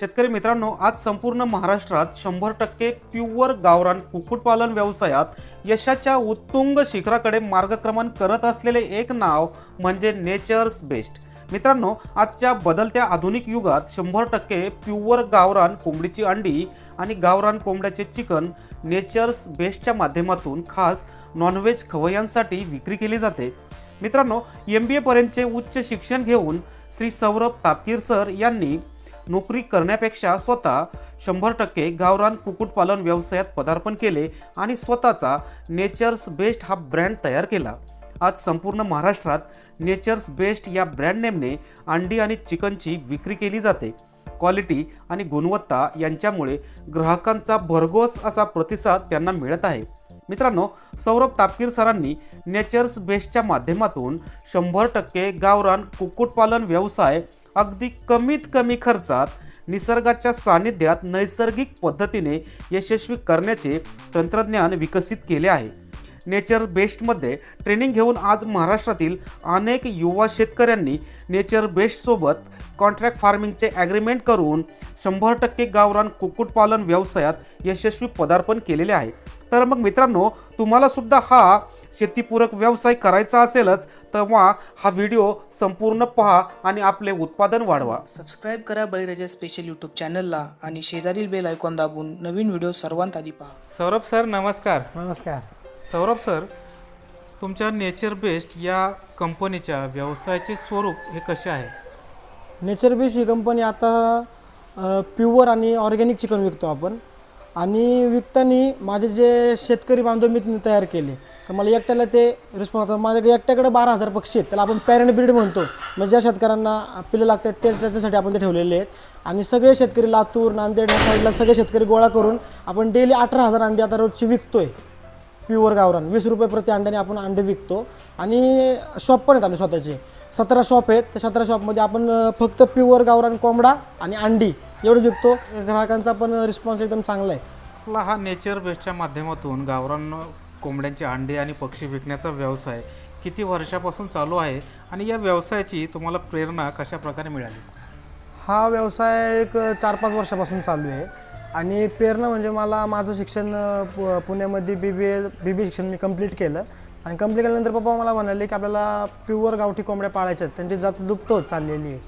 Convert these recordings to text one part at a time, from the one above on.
शेतकरी मित्रांनो आज संपूर्ण महाराष्ट्रात शंभर टक्के प्युअर गावरान कुक्कुटपालन व्यवसायात यशाच्या उत्तुंग शिखराकडे मार्गक्रमण करत असलेले एक नाव म्हणजे नेचर्स बेस्ट. मित्रांनो आजच्या बदलत्या आधुनिक युगात शंभर टक्के प्युअर गावरान कोंबडीची अंडी आणि गावरान कोंबड्याचे चिकन नेचर्स बेस्टच्या माध्यमातून खास नॉनव्हेज खवय्यांसाठी विक्री केली जाते. मित्रांनो एम बी एपर्यंतचे उच्च शिक्षण घेऊन श्री सौरभ तापकीर सर यांनी नोकरी करण्यापेक्षा स्वतः शंभर टक्के गावरान कुक्कुटपालन व्यवसायात पदार्पण केले आणि स्वतःचा नेचर्स बेस्ट हा ब्रँड तयार केला. आज संपूर्ण महाराष्ट्रात नेचर्स बेस्ट या ब्रँड नेमने अंडी आणि चिकनची विक्री केली जाते. क्वालिटी आणि गुणवत्ता यांच्यामुळे ग्राहकांचा भरघोस असा प्रतिसाद त्यांना मिळत आहे. मित्रांनो सौरभ तापकीर सरांनी नेचर्स बेस्टच्या माध्यमातून शंभर टक्के गावरान कुक्कुटपालन व्यवसाय अगदी कमीत कमी खर्चात निसर्गाच्या सानिध्यात नैसर्गिक पद्धतीने यशस्वी करण्याचे तंत्रज्ञान विकसित केले आहे. नेचर बेस्टमध्ये ट्रेनिंग घेऊन आज महाराष्ट्रातील अनेक युवा शेतकऱ्यांनी नेचर बेस्टसोबत कॉन्ट्रॅक्ट फार्मिंगचे ॲग्रीमेंट करून शंभर टक्के गावरान कुक्कुटपालन व्यवसायात यशस्वी पदार्पण केलेले आहे. तर मग मित्रांनो तुम्हाला सुद्धा हा शेतीपूरक व्यवसाय करायचा असेलच तेव्हा हा व्हिडिओ संपूर्ण पहा आणि आपले उत्पादन वाढवा. सबस्क्राईब करा बळीराजा स्पेशल यूट्यूब चॅनलला आणि शेजारील बेल आयकॉन दाबून नवीन व्हिडिओ सर्वांत आधी पहा. सौरभ सर नमस्कार. नमस्कार. सौरभ सर तुमच्या नेचर बेस्ट या कंपनीच्या व्यवसायाचे स्वरूप हे कसे आहे? नेचर बेस ही कंपनी आता प्युअर आणि ऑर्गॅनिक चिकन विकतो आपण. आणि विकताना माझे जे शेतकरी बांधव मी तयार केले तर मला एकट्याला ते रिस्पॉन्स माझ्याकडे एकट्याकडे बारा हजार पक्षी आहेत त्याला आपण पॅरेंट ब्रीड म्हणतो. म्हणजे ज्या शेतकऱ्यांना पिल्लं लागतात ते त्याच्यासाठी आपण ते ठेवलेले आहेत. आणि सगळे शेतकरी लातूर नांदेड ह्या साईडला सगळे शेतकरी गोळा करून आपण डेली अठरा हजार अंडी आता रोजची विकतोय. प्युअर गावरान वीस रुपये प्रति अंड्याने आपण अंडे विकतो. आणि शॉप पण आहेत आपले स्वतःचे. सतरा शॉप आहेत त्या सतरा शॉपमध्ये आपण फक्त प्युअर गावरान कोंबडा आणि अंडी. एवढं विकतो. ग्राहकांचा पण रिस्पॉन्स एकदम चांगला आहे. आपला हा नेचर बेस्टच्या माध्यमातून गावरान कोंबड्यांचे अंडे आणि पक्षी विकण्याचा व्यवसाय किती वर्षापासून चालू आहे आणि या व्यवसायाची तुम्हाला प्रेरणा कशा प्रकारे मिळाली? हा व्यवसाय एक चार पाच वर्षापासून चालू आहे. आणि प्रेरणा म्हणजे मला माझं शिक्षण पु पुण्यामध्ये बी बी ए बी बी शिक्षण मी कंप्लीट केलं. आणि कंप्लीट केल्यानंतर पप्पा मला म्हणाले की आपल्याला प्युअर गावठी कोंबड्या पाळायच्या आहेत. त्यांची जात होत चाललेली आहे.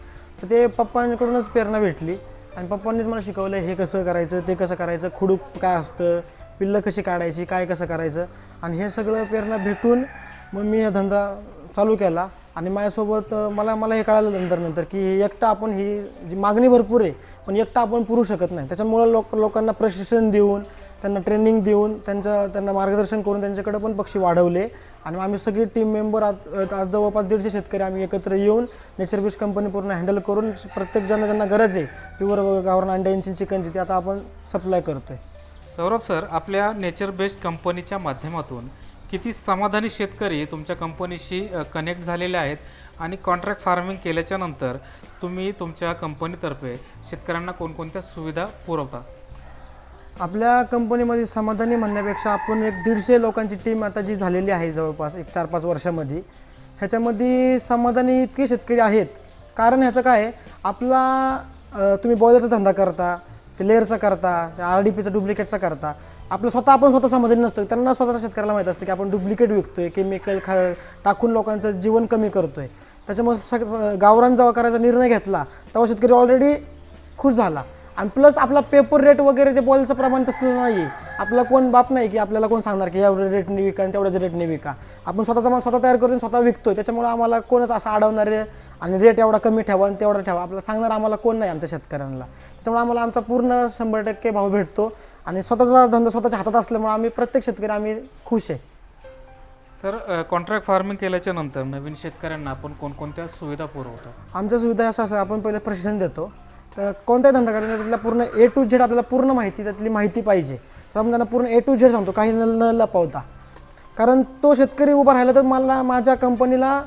तर ते पप्पांकडूनच प्रेरणा भेटली. आणि पप्पांनीच मला शिकवलं हे कसं करायचं ते कसं करायचं खुडूक काय असतं पिल्लं कशी काढायची काय कसं करायचं. आणि हे सगळं प्रेरणा भेटून मग मी हा धंदा चालू केला. आणि माझ्यासोबत मला मला हे कळालं नंतर नंतर की एकटा एकटं आपण ही जी मागणी भरपूर आहे पण एकटा आपण पुरू शकत नाही. त्याच्यामुळं लोक लोकांना प्रशिक्षण देऊन त्यांना ट्रेनिंग देऊन त्यांचं त्यांना मार्गदर्शन करून त्यांच्याकडे पण पक्षी वाढवले. आणि आम्ही सगळी टीम मेंबर आज आज जवळपास दीडशे शेतकरी आम्ही एकत्र येऊन नेचर बीच कंपनी पूर्ण हँडल करून प्रत्येकजण त्यांना गरज आहे प्युअर गावरान अंड्यांची चिकनची ती आता आपण सप्लाय करतोय. सौरभ सर आपल्या नेचर बेस्ड कंपनीच्या माध्यमातून किती समाधानी शेतकरी तुमच्या कंपनीशी कनेक्ट झालेले आहेत आणि कॉन्ट्रॅक्ट फार्मिंग केल्याच्यानंतर तुम्ही तुमच्या कंपनीतर्फे शेतकऱ्यांना कोणकोणत्या सुविधा पुरवता? आपल्या कंपनीमध्ये समाधानी म्हणण्यापेक्षा आपण एक दीडशे लोकांची टीम आता जी झालेली आहे जवळपास एक चार पाच वर्षामध्ये ह्याच्यामध्ये समाधानी इतके शेतकरी आहेत. कारण ह्याचं काय आपला तुम्ही बॉयलरचा धंदा करता ते लेअरचा करता ते आर डी पीचा डुप्लिकेटचा करता आपलं स्वतः आपण स्वतः समाधानी नसतो त्यांना स्वतः शेतकऱ्याला माहीत असतं की आपण डुप्लिकेट विकतोय केमिकल खा टाकून लोकांचं जीवन कमी करतोय. त्याच्यामुळे सग गावरान जेव्हा करायचा निर्णय घेतला तेव्हा शेतकरी ऑलरेडी खुश झाला. आणि प्लस आपला पेपर रेट वगैरे ते बॉलचं प्रमाण तसलं नाही आहे आपला कोण बाप नाही की आपल्याला कोण सांगणार की एवढ्या रेटने विका आणि तेवढ्याच रेटने विका. आपण स्वतःचा माल स्वतः तयार करून स्वतः विकतोय. त्याच्यामुळे आम्हाला कोणच असं अडवणार आहे आणि रेट एवढा कमी ठेवा आणि तेवढा ठेवा. आपल्याला सांगणार आम्हाला कोण नाही आमच्या शेतकऱ्यांना. त्याच्यामुळे आम्हाला आमचा पूर्ण शंभर टक्के भाव भेटतो आणि स्वतःचा धंदा स्वतःच्या हातात असल्यामुळे आम्ही प्रत्येक शेतकरी आम्ही खुश आहे. सर कॉन्ट्रॅक्ट फार्मिंग केल्याच्यानंतर नवीन शेतकऱ्यांना आपण कोणकोणत्या सुविधा पुरवतो? आमच्या सुविधा असं असं आपण पहिले प्रशिक्षण देतो. तर कोणताही धंदा करताना त्यातला पूर्ण ए टू झेड आपल्याला पूर्ण माहिती त्यातली माहिती पाहिजे. तर आपण त्यांना पूर्ण ए टू झेड सांगतो काही न न लपवता. कारण तो शेतकरी उभा राहिला तर मला माझ्या कंपनीला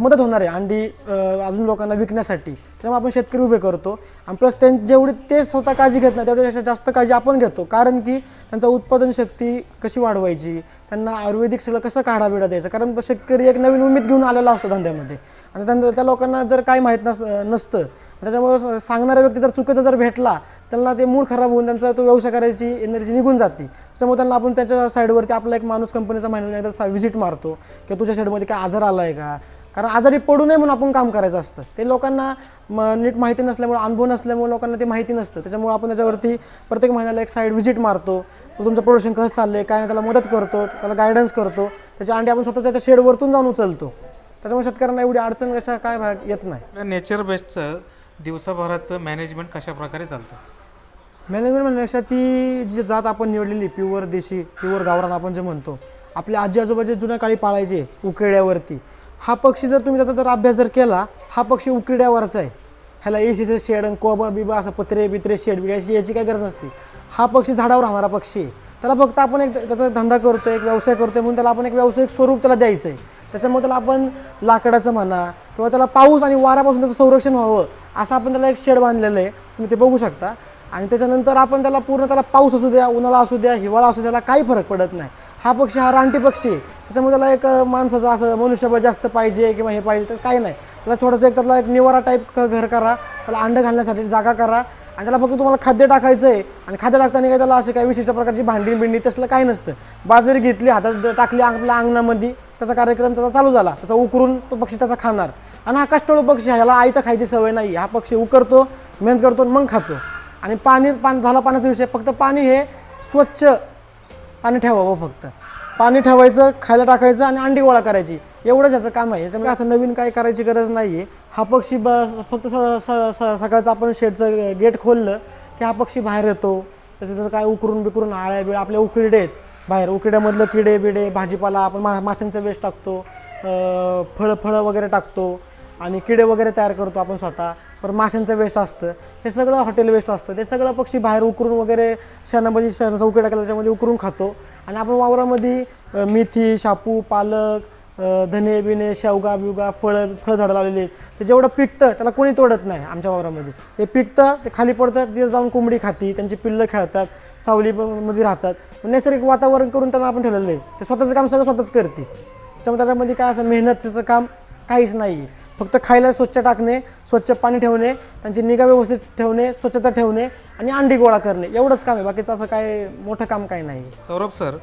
मदत होणार आहे अंडी अजून लोकांना विकण्यासाठी. त्यामुळे आपण शेतकरी उभे करतो. आणि प्लस त्यां जेवढी ते स्वतः काळजी घेत नाही तेवढी जास्त काळजी आपण घेतो. कारण की त्यांचा उत्पादन शक्ती कशी वाढवायची त्यांना आयुर्वेदिक सगळं कसं काढा बिडा द्यायचं? कारण शेतकरी एक नवीन उमेद घेऊन आलेला असतो धंद्यामध्ये. आणि त्यांना त्या लोकांना जर काही माहीत नस नसतं त्याच्यामुळे सांगणारा व्यक्ती जर चुकीचा जर भेटला त्यांना ते मूड खराब होऊन त्यांचा तो व्यवसाय करायची एनर्जी निघून जाते. त्याच्यामुळे त्यांना आपण त्याच्या साईडवरती आपला एक माणूस कंपनीचा महिन्याला एकदा व्हिजिट मारतो. किंवा तुझ्या शेडमध्ये काय आजार आला आहे का? कारण आजारी पडू नये म्हणून आपण काम करायचं असतं. ते लोकांना म नीट माहिती नसल्यामुळे अनुभव नसल्यामुळे लोकांना ते माहिती नसतं. त्याच्यामुळे आपण त्याच्यावरती प्रत्येक महिन्याला एक साईड व्हिजिट मारतो. तुमचं प्रोडक्शन कसं चाललं आहे काय नाही त्याला मदत करतो त्याला गायडन्स करतो. त्याच्या अंडी आपण स्वतः त्याच्या शेडवरतून जाऊन उचलतो. त्याच्यामुळे शेतकऱ्यांना एवढी अडचण कशा काय भाग येत नाही. नेचर बेस्टचं दिवसाभराचं मॅनेजमेंट कशा प्रकारे चालतं मॅनेजमेंट म्हणण्यापेक्षा ती जी जात आपण निवडलेली प्युअर देशी प्युअर गावरान आपण जे म्हणतो आपल्या आजी आजोबाचे जुन्या काळी पाळायचे उकिरड्यावरती हा पक्षी जर तुम्ही त्याचा जर अभ्यास जर केला हा पक्षी उकिरड्यावरचा आहे. ह्याला एसीचं शेड आणि कोबा बिबा असं पत्रे बित्रे शेड बिड याची याची काही गरज नसते. हा पक्षी झाडावर राहणारा पक्षी आहे. त्याला फक्त आपण एक त्याचा धंदा करतो एक व्यवसाय करतोय म्हणून त्याला आपण एक व्यावसायिक स्वरूप त्याला द्यायचं आहे त्याच्यामुळे त्याला आपण लाकडाचं म्हणा किंवा त्याला पाऊस आणि वारापासून त्याचं संरक्षण व्हावं असं आपण त्याला एक शेड बांधलेलं आहे. तुम्ही ते बघू शकता. आणि त्याच्यानंतर आपण त्याला पूर्ण त्याला पाऊस असू द्या उन्हाळा असू द्या हिवाळा असू द्या त्याला काही फरक पडत नाही. हा पक्षी हा रानटी पक्षी आहे. त्याच्यामुळे त्याला एक माणसाचं असं मनुष्यबळ जास्त पाहिजे किंवा हे पाहिजे तर काही नाही. त्याला थोडंसं एक त्याला एक निवारा टाईप घर करा. त्याला अंडं घालण्यासाठी जागा करा. आणि त्याला फक्त तुम्हाला खाद्य टाकायचं आहे आणि खाद्य टाकताना काय त्याला असे काही विशिष्ट प्रकारची भांडी बिंडी तसलं काही नसतं. बाजरी घेतली हातात टाकली आपल्या अंगणामध्ये त्याचा कार्यक्रम त्याचा चालू झाला. त्याचा उकरून तो पक्षी त्याचा खाणार. आणि हा कष्टाळू पक्षी आहे याला आई तर खायची सवय नाही. हा पक्षी उकरतो मेहनत करतो आणि मग खातो. आणि पाणी पाणी झाला पाण्याचा विषय. फक्त पाणी हे स्वच्छ पाणी ठेवावं फक्त. पाणी ठेवायचं खायला टाकायचं आणि अंडी गोळा करायची. एवढंच याचं काम आहे. याच्यामुळे असं नवीन काय करायची गरज नाही आहे हा पक्षी ब फक्त स स- स- सकाळचं आपण शेडचं गेट खोललं की हा पक्षी बाहेर येतो. तर तिथं काय उकरून बिकरून आळ्या बिळ आपल्या उकिरडे आहेत बाहेर. उकिड्यामधलं किडे बिडे भाजीपाला आपण मा माशांचा वेस्ट टाकतो. फळं फळं वगैरे टाकतो. आणि किडे वगैरे तयार करतो आपण स्वतः. पण माशांचं वेस्ट असतं. हे सगळं हॉटेल वेस्ट असतं. ते सगळं पक्षी बाहेर उकरून वगैरे शेणामध्ये शेणाचा उकिडा टाकला त्याच्यामध्ये उकरून खातो. आणि आपण वावरामध्ये मेथी शापू पालक धने बिने शेवगा बिवगा फळं फळं झाडं लावलेली ते जेवढं पिकतं त्याला कोणी तोडत नाही आमच्या वावरामध्ये. ते पिकतं ते खाली पडतं तिथे जाऊन कोंबडी खाती त्यांची पिल्लं खेळतात सावलीमध्ये राहतात. नैसर्गिक वातावरण करून त्यांना आपण ठेवलेलं आहे ते स्वतःचं काम सगळं स्वतःच करते त्याच्यामुळे त्याच्यामध्ये काय असं मेहनतीचं काम काहीच नाही आहे फक्त खायला स्वच्छ टाकणे स्वच्छ पाणी ठेवणे त्यांची निगा व्यवस्थित ठेवणे स्वच्छता ठेवणे आणि अंडी गोळा करणे. एवढंच काम आहे. बाकीचं असं काय मोठं काम काही नाही सौरभ सर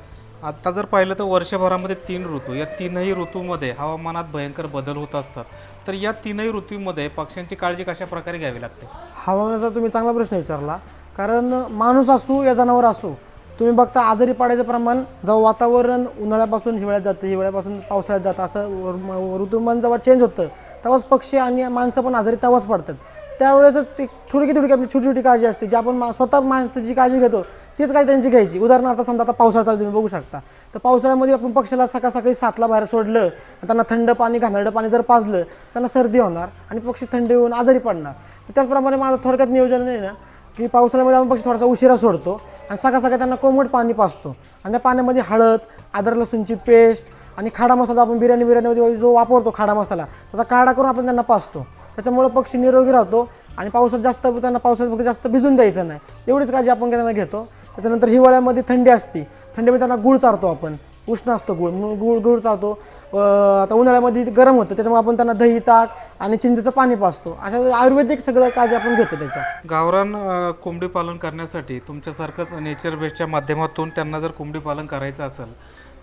आत्ता जर पाहिलं तर वर्षभरामध्ये तीन ऋतू या तीनही ऋतूमध्ये हवामानात भयंकर बदल होत असतात. तर या तीनही ऋतूमध्ये पक्ष्यांची काळजी कशा प्रकारे घ्यावी लागते? हवामानाचा तुम्ही चांगला प्रश्न विचारला. कारण माणूस असू या जनावर असू तुम्ही बघता आजारी पडायचं प्रमाण जेव्हा वातावरण उन्हाळ्यापासून हिवाळ्यात जातं हिवाळ्यापासून पावसाळ्यात जातं असं ऋतुमान जेव्हा चेंज होतं तेव्हाच पक्षी आणि माणसं पण आजारी तेव्हाच पडतात. त्यावेळेस ती थोडी की आपली छोटी छोटी काळजी असते जी आपण मा- स्वतः माणसाची काळजी घेतो. तेच काही त्यांची घ्यायची. उदाहरणार्थ समजा आता पावसाळा चालू तुम्ही बघू शकता. तर पावसाळ्यामध्ये आपण पक्षाला सकाळ सकाळी सातला बाहेर सोडलं आणि त्यांना थंड पाणी घाणेरडं पाणी जर पाजलं त्यांना सर्दी होणार आणि पक्षी थंड येऊन आजारी पडणार. त्याचप्रमाणे माझं थोडक्यात नियोजन आहे ना की पावसाळ्यामध्ये आपण पक्षी थोडासा उशिरा सोडतो आणि सकाळ सकाळी त्यांना कोमट पाणी पाजतो. आणि त्या पाण्यामध्ये हळद आदर लसूणची पेस्ट आणि खाडा मसाला आपण बिर्याणी बिर्याणीमध्ये जो वापरतो खाडा मसाला त्याचा काढा करून आपण त्यांना पाजतो. त्याच्यामुळं पक्षी निरोगी राहतो आणि पावसात जास्त त्यांना पावसात फक्त जास्त भिजून द्यायचं नाही. एवढीच काळजी आपण त्यांना घेतो. त्याच्यानंतर हिवाळ्यामध्ये थंडी असते. थंडीमध्ये त्यांना गुळ चारतो आपण. उष्ण असतो गुळ. मग गुळ गुळ चालतो आता उन्हाळ्यामध्ये गरम होतं. त्याच्यामुळे आपण त्यांना दही ताक आणि चिंचेचं पाणी पाजतो. अशा आयुर्वेदिक सगळं काळजी आपण घेतो त्याच्या गावरान कोंबडी पालन करण्यासाठी तुमच्यासारखंच नेचर बेस्टच्या माध्यमातून त्यांना जर कोंबडी पालन करायचं असेल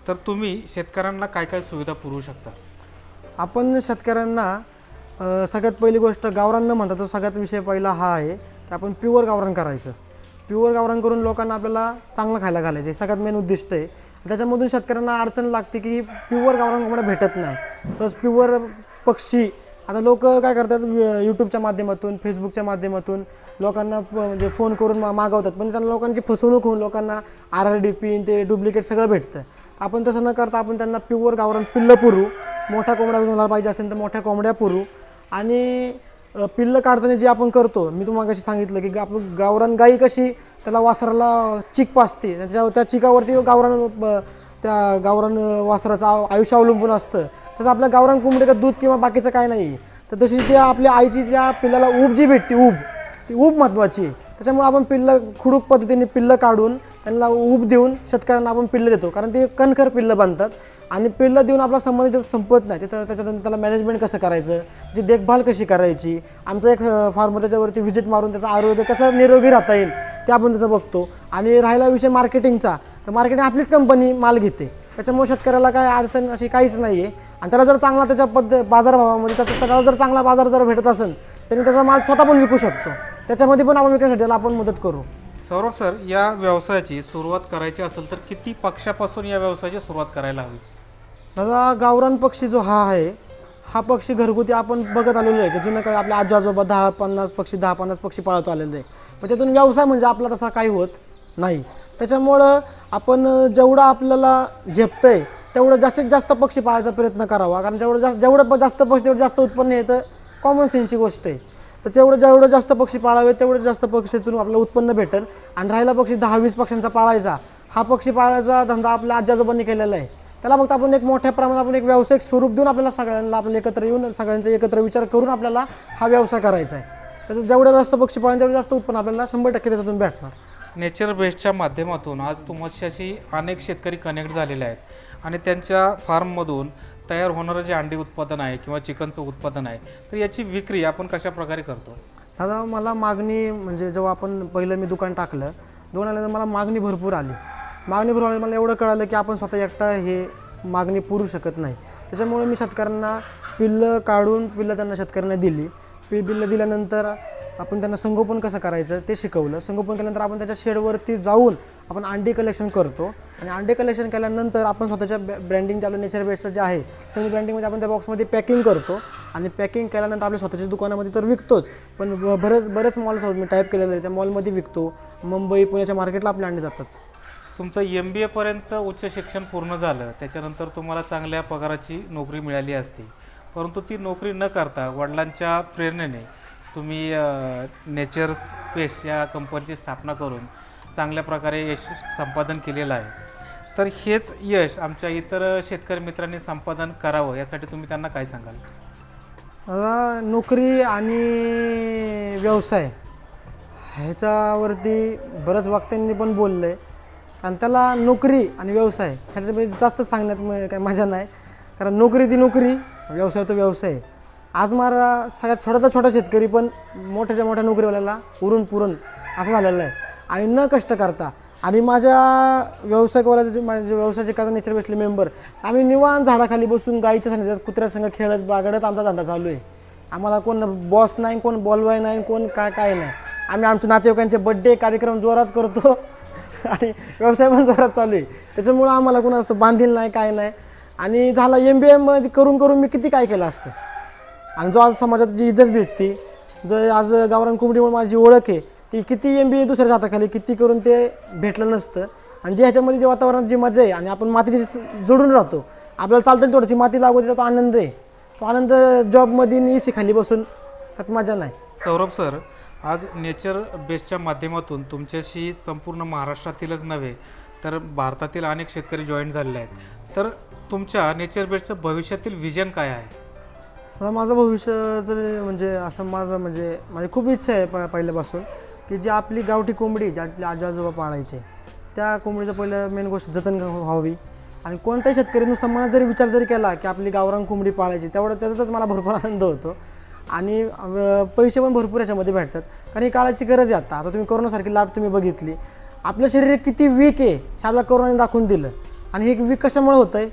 तर तुम्ही शेतकऱ्यांना काय काय सुविधा पुरवू शकता? आपण शेतकऱ्यांना सगळ्यात पहिली गोष्ट गावरान न म्हणता तर सगळ्यात विषय पहिला हा आहे की आपण प्युअर गावरान करायचं. प्युअर गावरान करून लोकांना आपल्याला चांगलं खायला घालायचं हे सगळ्यात मेन उद्दिष्ट आहे. त्याच्यामधून शेतकऱ्यांना अडचण लागते की प्युअर गावरान कोंबड्या भेटत नाही. प्लस प्युअर पक्षी आता लोक काय करतात यूट्यूबच्या माध्यमातून फेसबुकच्या माध्यमातून लोकांना म्हणजे फोन करून मा मागवतात. पण त्यांना लोकांची फसवणूक होऊन लोकांना आर आर डी पी ते डुप्लिकेट सगळं भेटतं. आपण तसं न करता आपण त्यांना प्युअर गावरान पिल्लं पुरू मोठ्या कोंबड्या पाहिजे असेल तर मोठ्या कोंबड्या पुरू. आणि पिल्लं काढताना जे आपण करतो मी तुम्हाला कशी सांगितलं की आपण गावरान गाई कशी त्याला वासराला चिक पाचते त्याच्या त्या चिकावरती गावरान त्या गावरान वासराचं आव- आयुष्य अवलंबून असतं. तसं आपल्या गावरान कोंबडीचं दूध किंवा बाकीचं काय नाही. तर तशी त्या आपल्या आईची त्या पिल्लाला ऊब जी भेटते ऊब. ती ऊब महत्त्वाची त्याच्यामुळे आपण पिल्लं खुडूक पद्धतीने पिल्लं काढून त्यांना ऊब देऊन शेतकऱ्यांना आपण पिल्लं देतो. कारण ते कणखर पिल्लं बांधतात आणि पिल्लं देऊन आपला संबंध तिथं संपत नाही. तिथं त्याच्यानंतर त्याला मॅनेजमेंट कसं करायचं? जी देखभाल कशी करायची? आमचा एक फार्म त्याच्यावरती व्हिजिट मारून त्याचं आरोग्य कसं निरोगी राहता येईल ते आपण त्याचं बघतो. आणि राहिला विषय मार्केटिंगचा तर मार्केटिंग आपलीच कंपनी माल घेते. त्याच्यामुळे शेतकऱ्याला काय अडचण अशी काहीच नाही आहे आणि त्याला जर चांगला त्याच्या पद्ध बाजारभावामध्ये त्याचा त्याला जर चांगला बाजार जर भेटत असेल तरी त्याचा माल स्वतः पण विकू शकतो. त्याच्यामध्ये पण आपण विकण्यासाठी त्याला आपण मदत करू. सौरभ सर या व्यवसायाची सुरुवात करायची असेल तर किती पक्षापासून या व्यवसायाची सुरुवात करायला हवी? दादा गावरान पक्षी जो हा आहे हा पक्षी घरगुती आपण बघत आलेलो आहे की जुन्या काळी आपल्या आजू आजोबा दहा पन्नास पक्षी दहा पन्नास पक्षी पाळतो आलेले आहे. पण त्यातून व्यवसाय म्हणजे आपला तसा काही होत नाही. त्याच्यामुळं आपण जेवढं आपल्याला झेपतंय तेवढं जास्तीत जास्त पक्षी पाळायचा प्रयत्न करावा. कारण जेवढं जास्त जेवढं जास्त पक्षी तेवढं जास्त उत्पन्न येतं कॉमन सेन्सची गोष्ट आहे. तर तेवढं जेवढं जास्त पक्षी पाळावे तेवढं जास्त पक्षीतून आपलं उत्पन्न भेटेल. आणि राहिला पक्षी दहा वीस पक्ष्यांचा पाळायचा. हा पक्षी पाळायचा धंदा आपल्या आजी आजोबांनी केलेला आहे. त्याला फक्त आपण एक मोठ्या प्रमाणात आपण एक व्यावसायिक स्वरूप देऊन आपल्याला सगळ्यांना आपल्याला एकत्र येऊन सगळ्यांचा एकत्र विचार करून आपल्याला हा व्यवसाय करायचा आहे. त्याचं जेवढं जास्त पक्षी पाळून तेवढं जास्त उत्पन्न आपल्याला शंभर टक्के त्याच्यातून भेटणार. नेचर बेस्टच्या माध्यमातून आज तुमच्याशी अनेक शेतकरी कनेक्ट झालेले आहेत. आणि त्यांच्या फार्ममधून तयार होणारं जे अंडी उत्पादन आहे किंवा चिकनचं उत्पादन आहे तर याची विक्री आपण कशा प्रकारे करतो? दादा मला मागणी म्हणजे जेव्हा आपण पहिलं मी दुकान टाकलं दोन आल्यानंतर मला मागणी भरपूर आली. मागणी भरपूर आली मला एवढं कळालं की आपण स्वतः एकटा हे मागणी पुरू शकत नाही. त्याच्यामुळे मी शेतकऱ्यांना पिल्लं काढून पिल्लं त्यांना शेतकऱ्यांना दिली. पि पिल्लं दिल्यानंतर आपण त्यांना संगोपन कसं करायचं ते शिकवलं. संगोपन केल्यानंतर आपण त्याच्या शेडवरती जाऊन आपण अंडी कलेक्शन करतो. आणि अंडे कलेक्शन केल्यानंतर आपण स्वतःच्या ब्रँडिंग आपलं नेचर बेस्टचं जे आहे सगळी ब्रँडिंगमध्ये म्हणजे आपण त्या बॉक्समध्ये पॅकिंग करतो. आणि पॅकिंग केल्यानंतर आपल्या स्वतःच्या दुकानामध्ये तर विकतोच. पण बरेच बरेच मॉल्स आहोत. मी टाईप केलेलं आहे. त्या मॉलमध्ये विकतो. मुंबई पुण्याच्या मार्केटला आपले अंडे जातात. तुमचं एम बी एपर्यंतचं उच्च शिक्षण पूर्ण झालं. त्याच्यानंतर तुम्हाला चांगल्या पगाराची नोकरी मिळाली असती. परंतु ती नोकरी न करता वडिलांच्या प्रेरणेने तुम्ही नेचर्स पेस्ट या कंपनीची स्थापना करून चांगल्या प्रकारे यश संपादन केलेलं आहे. तर हेच यश आमच्या इतर शेतकरी मित्रांनी संपादन करावं यासाठी तुम्ही त्यांना काय सांगाल? आता नोकरी आणि व्यवसाय ह्याच्यावरती बऱ्याच वक्त्यांनी पण बोललं आहे कारण त्याला नोकरी आणि व्यवसाय ह्याच्यामध्ये म्हणजे जास्त सांगण्यात म- काही मजा नाही. कारण नोकरी ती नोकरी व्यवसाय तो व्यवसाय. आज मला सगळ्यात छोट्याचा छोटा शेतकरी पण मोठ्याच्या मोठ्या नोकरीवाल्याला उरून पुरून असं झालेलं आहे. आणि न कष्ट करता आणि माझ्या व्यावसायिकवाला जे माझे व्यवसायाचे करता नेचर बेसले मेंबर आम्ही निवांत झाडाखाली बसून गाईच्या सानिध्यात कुत्र्यासंग खेळत बागडत आमचा धंदा चालू आहे. आम्हाला कोण बॉस नाही कोण बॉलवाय नाही कोण काय काय नाही. आम्ही आमच्या नातेवाईकांचे बड्डे कार्यक्रम जोरात करतो. आणि व्यवसाय पण जोरात चालू आहे. त्याच्यामुळं आम्हाला कोण असं बांधील नाही काय नाही. आणि झाला एम बी एमध्ये करून करून मी किती काय केलं असतं? आणि जो आज समाजात जी इज्जत भेटते जर आज गावरान कुंबडीमुळे माझी ओळख आहे ती किती एम बी दुसऱ्या हाताखाली किती करून ते भेटलं नसतं. आणि जे ह्याच्यामध्ये जे वातावरणात जी मजा आहे आणि आपण मातीशी जोडून राहतो आपल्याला चालतं थोडीशी माती लागू देतो तो आनंद आहे. तो आनंद जॉबमध्ये आणि एसी खाली बसून त्यात मजा नाही. सौरभ सर आज नेचर बेसच्या माध्यमातून तुमच्याशी संपूर्ण महाराष्ट्रातीलच नव्हे तर भारतातील अनेक शेतकरी जॉईन झालेले आहेत. तर तुमच्या नेचर बेसचं भविष्यातील विजन काय आहे? आता माझं भविष्य जर म्हणजे असं माझं म्हणजे माझी खूप इच्छा आहे प पहिल्यापासून. की जी आपली गावठी कोंबडी ज्या आपल्या आजी आजोबा पाळायचे त्या कोंबडीचं पहिलं मेन गोष्ट जतन व्हावी. आणि कोणत्याही शेतकरी नुसता मनात जरी विचार जरी केला की आपली गावरान कोंबडी पाळायची तेवढं त्याचाच मला भरपूर आनंद होतो. आणि पैसे पण भरपूर याच्यामध्ये भेटतात. कारण ही काळाची गरज आहे आता. आता तुम्ही कोरोनासारखी लाट तुम्ही बघितली. आपलं शरीर किती वीक आहे हे आपल्याला कोरोनाने दाखवून दिलं. आणि हे वीक कशामुळे होतं आहे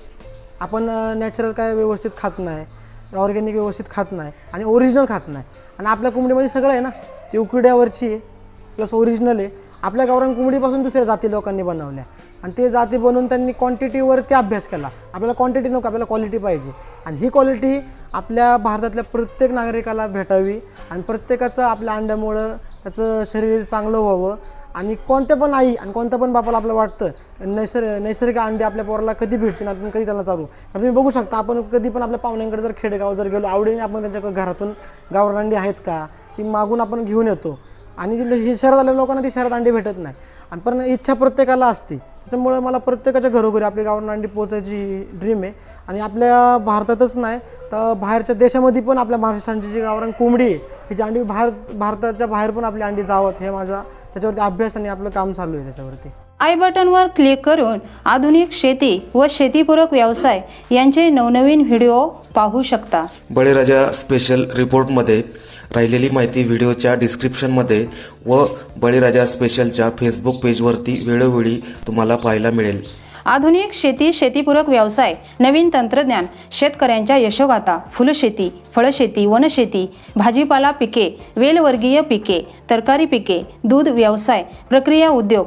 आपण नॅचरल काय व्यवस्थित खात नाही ऑर्गॅनिक व्यवस्थित खात नाही आणि ओरिजिनल खात नाही. आणि आपल्या कोंबडीमध्ये सगळं आहे ना ती उकड्यावरची आहे. प्लस ओरिजिनल आहे. आपल्या गावरान कोंबडीपासून दुसऱ्या जाती लोकांनी बनवल्या. आणि ते जाती बनवून त्यांनी क्वांटिटीवरती अभ्यास केला. आपल्याला क्वांटिटी नको आपल्याला क्वालिटी पाहिजे. आणि ही क्वालिटी आपल्या भारतातल्या प्रत्येक नागरिकाला भेटावी आणि प्रत्येकाचं आपल्या अंड्यामुळं त्याचं शरीर चांगलं व्हावं. आणि कोणत्या पण आई आणि कोणत्या पण बापाला आपलं वाटतं नैसर्ग नैसर्गिक अंडे आपल्या पोराला कधी भेटतील आपण कधी त्यांना चालू कारण तुम्ही बघू शकता आपण कधी पण आपल्या पाहुण्यांकडे जर खेडेगाव जर गेलो आवडीने आपण त्यांच्या घरातून गावरान अंडी आहेत का? ती मागून आपण घेऊन येतो. आणि हे शहरात आलेल्या लोकांना ती शहरात अंडी भेटत नाही. आणि पण इच्छा प्रत्येकाला असते. त्याच्यामुळे मला प्रत्येकाच्या घरोघरी आपली गावरान अंडी पोचायची ड्रीम आहे. आणि आपल्या भारतातच नाही तर बाहेरच्या देशामध्ये पण आपल्या महाराष्ट्रांची जी गावरान कोंबडी आहे हिची अंडी बाहेर भारताच्या बाहेर पण आपली अंडी जावत. हे माझा त्याच्यावरती अभ्यास आणि आपलं काम चालू आहे त्याच्यावरती. आय बटनवर क्लिक करून आधुनिक शेती व शेतीपूरक व्यवसाय यांचे नवनवीन व्हिडिओ पाहू शकता. बळीराजा स्पेशल रिपोर्टमध्ये राहिलेली माहिती व्हिडिओच्या डिस्क्रिप्शनमध्ये व बळीराजा स्पेशलच्या फेसबुक पेजवरती वेळोवेळी तुम्हाला पाहायला मिळेल. आधुनिक शेती शेतीपूरक व्यवसाय नवीन तंत्रज्ञान शेतकऱ्यांच्या यशोगाथा फुलशेती फळशेती वनशेती भाजीपाला पिके वेलवर्गीय पिके तरकारी पिके दूध व्यवसाय प्रक्रिया उद्योग